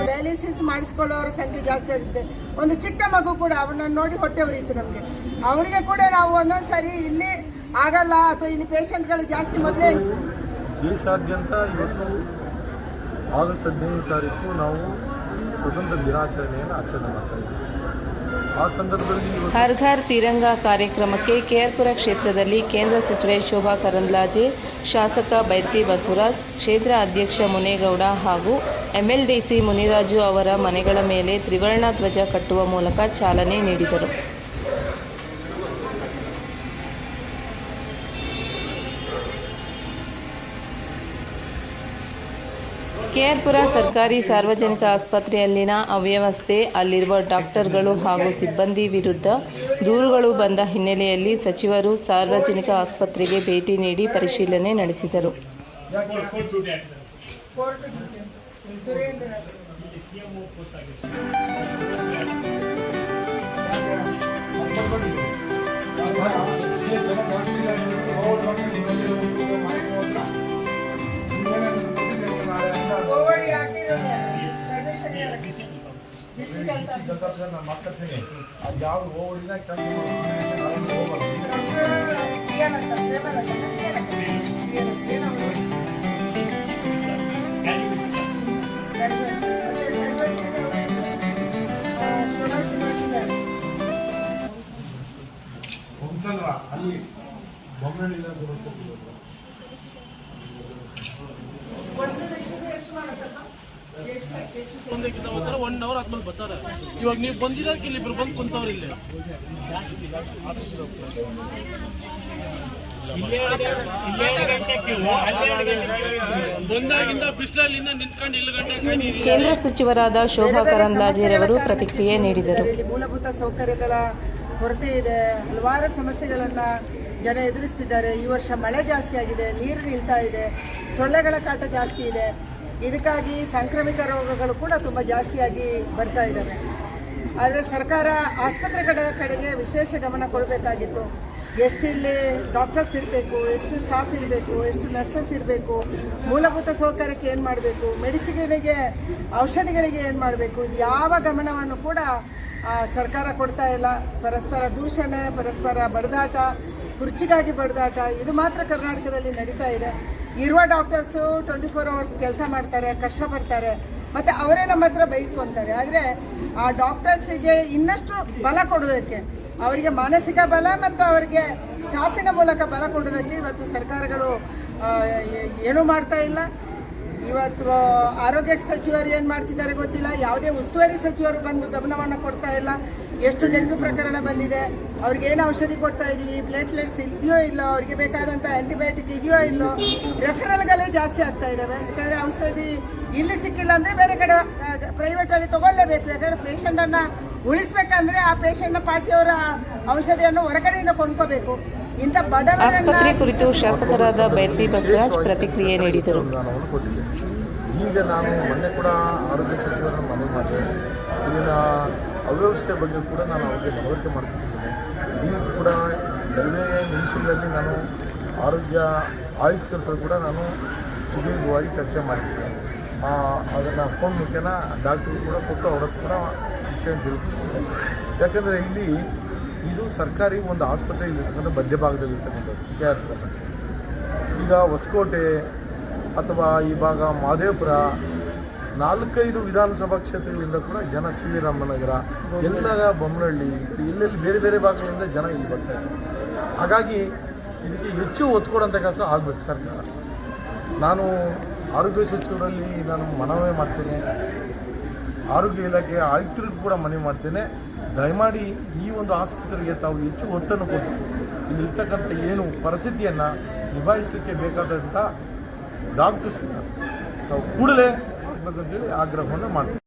Dialysis ಮಾಡಿಸ್ಕೊಳ್ಳೋರ ಸಂಖ್ಯೆ ಜಾಸ್ತಿ ಆಗಿದೆ ಒಂದು ಚಿಕ್ಕ ಮಗು ಕೂಡ ಅವನ್ನ ನೋಡಿ ಹೊಟ್ಟೆ ಉರಿಯಿತು ನಮಗೆ. ಅವರಿಗೆ ಕೂಡ ನಾವು ಒಂದೊಂದು ಸಾರಿ ಇಲ್ಲಿ ಆಗಲ್ಲ ಅಥವಾ ಇಲ್ಲಿ ಪೇಷಂಟ್ಗಳು ಜಾಸ್ತಿ ಮೊದಲೇ ದೇಶಾದ್ಯಂತ ಇವತ್ತು ಆಗಸ್ಟ್ ಹದಿನೈದು ತಾರೀಕು ನಾವು ಸ್ವತಂತ್ರ ದಿನಾಚರಣೆಯನ್ನು ಆಚರಣೆ ಮಾಡ್ತಾ ಇದ್ದೀವಿ. ಆ ಸಂದರ್ಭದಲ್ಲಿ ಹರ್ ಘರ್ ತಿರಂಗ ಕಾರ್ಯಕ್ರಮಕ್ಕೆ ಕೆಆರ್ಪುರ ಕ್ಷೇತ್ರದಲ್ಲಿ ಕೇಂದ್ರ ಸಚಿವೆ ಶೋಭಾ ಕರಂದ್ಲಾಜೆ ಶಾಸಕ ಬೈರ್ತಿ ಬಸವರಾಜ್ ಕ್ಷೇತ್ರ ಅಧ್ಯಕ್ಷ ಮುನೇಗೌಡ ಹಾಗೂ ಎಂಎಲ್ಡಿಸಿ ಮುನಿರಾಜು ಅವರ ಮನೆಗಳ ಮೇಲೆ ತ್ರಿವರ್ಣ ಧ್ವಜ ಕಟ್ಟುವ ಮೂಲಕ ಚಾಲನೆ ನೀಡಿದರು. ಕೆಆರ್ಪುರ ಸರ್ಕಾರಿ ಸಾರ್ವಜನಿಕ ಆಸ್ಪತ್ರೆಯಲ್ಲಿನ ಅವ್ಯವಸ್ಥೆ, ಅಲ್ಲಿರುವ ಡಾಕ್ಟರ್ಗಳು ಹಾಗೂ ಸಿಬ್ಬಂದಿ ವಿರುದ್ಧ ದೂರುಗಳು ಬಂದ ಹಿನ್ನೆಲೆಯಲ್ಲಿ ಸಚಿವರು ಸಾರ್ವಜನಿಕ ಆಸ್ಪತ್ರೆಗೆ ಭೇಟಿ ನೀಡಿ ಪರಿಶೀಲನೆ ನಡೆಸಿದರು. ಏನೋ ಒಂದು. ಆ, ಶಿವರಾಜ್ ಕುಮಾರ್ ಇದ್ದಾರೆ. ಅಲ್ಲಿ ಬೊಮ್ಮನಹಳ್ಳಿಯಿಂದ ಬರುತ್ತೆ. ಒಂದು ಲಕ್ಷಕ್ಕೆ ಎಷ್ಟು ಮಾಡುತ್ತಪ್ಪ? ಎಷ್ಟು ಎಷ್ಟು ಒಂದಕ್ಕಿಂತ ಒನ್ ಅವರ್ ಆದ್ಮೇಲೆ ಬರ್ತಾರೆ ಇವಾಗ ನೀವು ಬಂದಿರೋಕೆ ಇಲ್ಲಿ ಇಬ್ರು ಬಂದು ಕುಂತವ್ರು ಇಲ್ಲಿ. ಕೇಂದ್ರ ಸಚಿವರಾದ ಶೋಭಾ ಕರಂದ್ಲಾಜೆರವರು ಪ್ರತಿಕ್ರಿಯೆ ನೀಡಿದರು ಮೂಲಭೂತ ಸೌಕರ್ಯಗಳ ಕೊರತೆ ಇದೆ, ಹಲವಾರು ಸಮಸ್ಯೆಗಳನ್ನ ಜನ ಎದುರಿಸ್ತಿದ್ದಾರೆ ಈ ವರ್ಷ ಮಳೆ ಜಾಸ್ತಿ ಆಗಿದೆ, ನೀರು ನಿಲ್ತಾ ಇದೆ, ಸೊಳ್ಳೆಗಳ ಕಾಟ ಜಾಸ್ತಿ ಇದೆ ಇದಕ್ಕಾಗಿ ಸಾಂಕ್ರಾಮಿಕ ರೋಗಗಳು ಕೂಡ ತುಂಬ ಜಾಸ್ತಿಯಾಗಿ ಬರ್ತಾ ಇದ್ದಾವೆ. ಆದರೆ ಸರ್ಕಾರ ಆಸ್ಪತ್ರೆಗಳ ಕಡೆಗೆ ವಿಶೇಷ ಗಮನ ಕೊಡಬೇಕಾಗಿತ್ತು. ಎಷ್ಟು ಇಲ್ಲಿ ಡಾಕ್ಟರ್ಸ್ ಇರಬೇಕು, ಎಷ್ಟು ಸ್ಟಾಫ್ ಇರಬೇಕು, ಎಷ್ಟು ನರ್ಸಸ್ ಇರಬೇಕು, ಮೂಲಭೂತ ಸೌಕರ್ಯಕ್ಕೆ ಏನು ಮಾಡಬೇಕು ಮೆಡಿಸಿನಿಗೆ ಔಷಧಿಗಳಿಗೆ ಏನು ಮಾಡಬೇಕು, ಯಾವ ಗಮನವನ್ನು ಕೂಡ ಸರ್ಕಾರ ಕೊಡ್ತಾ ಇಲ್ಲ. ಪರಸ್ಪರ ದೂಷಣೆ, ಪರಸ್ಪರ ಬಡದಾಟ, ಕುರ್ಚಿಗಾಗಿ ಬಡದಾಟ, ಇದು ಮಾತ್ರ ಕರ್ನಾಟಕದಲ್ಲಿ ನಡೀತಾ ಇದೆ. ಇರುವ ಡಾಕ್ಟರ್ಸು ಟ್ವೆಂಟಿ ಫೋರ್ ಅವರ್ಸ್ ಕೆಲಸ ಮಾಡ್ತಾರೆ, ಕಷ್ಟಪಡ್ತಾರೆ, ಮತ್ತು ಅವರೇ ನಮ್ಮ ಹತ್ರ ಬಯಸ್ಕೊತಾರೆ. ಆದರೆ ಆ ಡಾಕ್ಟರ್ಸಿಗೆ ಇನ್ನಷ್ಟು ಬಲ ಕೊಡೋದಕ್ಕೆ, ಅವರಿಗೆ ಮಾನಸಿಕ ಬಲ ಮತ್ತು ಅವರಿಗೆ ಸ್ಟಾಫಿನ ಮೂಲಕ ಬಲ ಕೊಡೋದಕ್ಕೆ ಇವತ್ತು ಸರ್ಕಾರಗಳು ಏನೂ ಮಾಡ್ತಾ ಇಲ್ಲ. ಇವತ್ತು ಆರೋಗ್ಯ ಸಚಿವರು ಏನು ಮಾಡ್ತಿದ್ದಾರೆ ಗೊತ್ತಿಲ್ಲ. ಯಾವುದೇ ಉಸ್ತುವಾರಿ ಸಚಿವರು ಬಂದು ಗಮನವನ್ನು ಕೊಡ್ತಾ ಇಲ್ಲ. ಎಷ್ಟು ಡೆಂಗ್ಯೂ ಪ್ರಕರಣ ಬಂದಿದೆ. ಅವ್ರಿಗೆ ಏನು ಔಷಧಿ ಕೊಡ್ತಾ ಇದೀವಿ? ಪ್ಲೇಟ್ಲೆಟ್ಸ್ ಇದೆಯೋ ಇಲ್ಲ? ಅವ್ರಿಗೆ ಬೇಕಾದಂಥ ಆ್ಯಂಟಿಬಯೋಟಿಕ್ ಇದೆಯೋ ಇಲ್ಲೋ? ರೆಫರಲ್ಗಳೇ ಜಾಸ್ತಿ ಆಗ್ತಾ ಇದ್ದಾವೆ ಯಾಕಂದರೆ ಔಷಧಿ ಇಲ್ಲಿ ಸಿಕ್ಕಿಲ್ಲ ಅಂದರೆ ಬೇರೆ ಕಡೆ ಪ್ರೈವೇಟಲ್ಲಿ ತೊಗೊಳ್ಳೇಬೇಕು. ಯಾಕಂದರೆ ಪೇಷಂಟನ್ನು ಉಳಿಸ್ಬೇಕಂದ್ರೆ ಆ ಪೇಷಂಟ್ನ ಪಾರ್ಟಿಯವರ ಔಷಧಿಯನ್ನು ಹೊರಗಡೆಯಿಂದ ಕೊಂಡ್ಕೋಬೇಕು. ಆಸ್ಪತ್ರೆ ಕುರಿತು ಶಾಸಕರಾದ ಬೈರ್ತಿ ಬಸವರಾಜ್ ಪ್ರತಿಕ್ರಿಯೆ ನೀಡಿದರು. ಈಗ ನಾನು ಮೊನ್ನೆ ಕೂಡ ಆರೋಗ್ಯ ಸಚಿವರನ್ನು ಮನವಿ ಮಾಡಿದೆ ಇಲ್ಲಿನ ಅವ್ಯವಸ್ಥೆ ಬಗ್ಗೆ ಕೂಡ ನಾನು ಅವರಿಗೆ ಮನವರಿಕೆ ಮಾಡ್ತಿದ್ದೇನೆ ಈಗ ಕೂಡ ಎರಡನೇ ನಿಮಿಷದಲ್ಲಿ ನಾನು ಆರೋಗ್ಯ ಆಯುಕ್ತರ ಹತ್ರ ಕೂಡ ನಾನು ಸುದೀರ್ಘವಾಗಿ ಚರ್ಚೆ ಮಾಡಿದ್ದೆ. ಅದನ್ನು ಫೋನ್ ಮುಖ್ಯನ ಡಾಕ್ಟ್ರು ಕೂಡ ಕೊಟ್ಟು ಅವ್ರ ಹತ್ರ ಕೂಡ ವಿಷಯ ತಿಳ್ಕೊಂಡಿದ್ದೆ. ಯಾಕಂದರೆ ಇಲ್ಲಿ ಇದು ಸರ್ಕಾರಿ ಒಂದು ಆಸ್ಪತ್ರೆ ಮಧ್ಯ ಮಧ್ಯಭಾಗದಲ್ಲಿ ಇರ್ತಕ್ಕಂಥದ್ದು ಕೆ ಆರ್ ಪುರ. ಈಗ ಹೊಸಕೋಟೆ ಅಥವಾ ಈ ಭಾಗ ಮಹದೇವಪುರ ನಾಲ್ಕೈದು ವಿಧಾನಸಭಾ ಕ್ಷೇತ್ರಗಳಿಂದ ಕೂಡ ಜನ ಸಿ ವಿ ರಾಮನಗರ ಎಲ್ಲ ಬೊಮ್ಮನಹಳ್ಳಿ ಎಲ್ಲೆಲ್ಲಿ ಬೇರೆ ಬೇರೆ ಭಾಗಗಳಿಂದ ಜನ ಇಲ್ಲಿ ಬರ್ತಾರೆ ಹಾಗಾಗಿ ಇದಕ್ಕೆ ಹೆಚ್ಚು ಒತ್ತು ಕೊಡೋಂಥ ಕೆಲಸ ಆಗಬೇಕು ಸರ್ಕಾರ. ನಾನು ಆರೋಗ್ಯ ಸಚಿವರಲ್ಲಿ ನಾನು ಮನವಿ ಮಾಡ್ತೇನೆ. ಆರೋಗ್ಯ ಇಲಾಖೆ ಆಯುಕ್ತರಿಗೂ ಕೂಡ ಮನವಿ ಮಾಡ್ತೇನೆ. ದಯಮಾಡಿ ಈ ಒಂದು ಆಸ್ಪತ್ರೆಗೆ ತಾವು ಹೆಚ್ಚು ಒತ್ತನ್ನು ಕೊಟ್ಟು ಇಲ್ಲಿರ್ತಕ್ಕಂಥ ಏನು ಪರಿಸ್ಥಿತಿಯನ್ನು ನಿಭಾಯಿಸಲಿಕ್ಕೆ ಬೇಕಾದಂಥ ಡಾಕ್ಟರ್ಸ್ನ ತಾವು ಕೂಡಲೇ ಆಗಬೇಕಂತೇಳಿ ಆಗ್ರಹವನ್ನು ಮಾಡ್ತೀನಿ